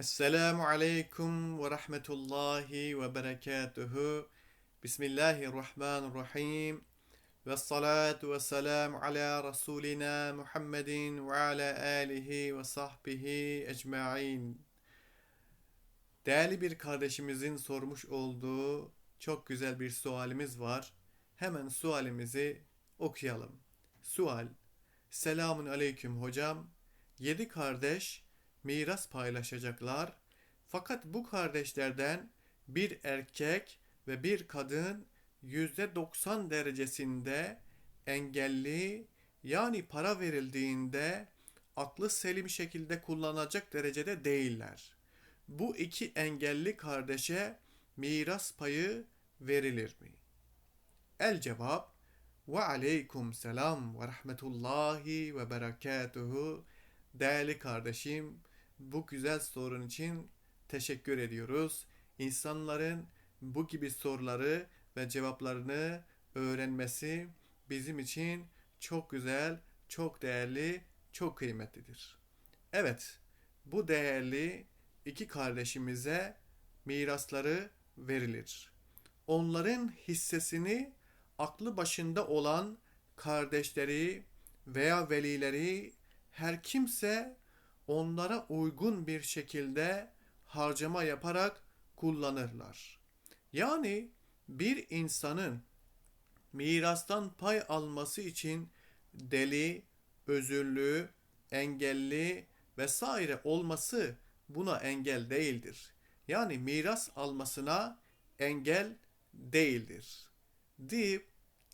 Esselamu aleyküm ve rahmetullahi ve berekatuhu. Bismillahirrahmanirrahim. Ve salatu ve selamu ala Resulina Muhammedin ve ala alihi ve sahbihi ecma'in. Değerli bir kardeşimizin sormuş olduğu çok güzel bir sualimiz var. Hemen sualimizi okuyalım. Sual. Selamun aleyküm hocam. Yedi kardeş miras paylaşacaklar. Fakat bu kardeşlerden bir erkek ve bir kadın yüzde 90 derecesinde engelli yani para verildiğinde aklı selim şekilde kullanacak derecede değiller. Bu iki engelli kardeşe miras payı verilir mi? El cevap ve aleykum selam ve rahmetullahi ve berekatuhu. Değerli kardeşim, bu güzel sorun için teşekkür ediyoruz. İnsanların bu gibi soruları ve cevaplarını öğrenmesi bizim için çok güzel, çok değerli, çok kıymetlidir. Evet, bu değerli iki kardeşimize mirasları verilir. Onların hissesini aklı başında olan kardeşleri veya velileri her kimse onlara uygun bir şekilde harcama yaparak kullanırlar. Yani bir insanın mirastan pay alması için deli, özürlü, engelli vesaire olması buna engel değildir. Yani miras almasına engel değildir. Deyip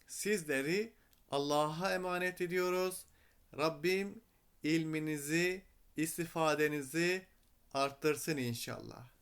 sizleri Allah'a emanet ediyoruz. Rabbim ilminizi, istifadenizi arttırsın inşallah.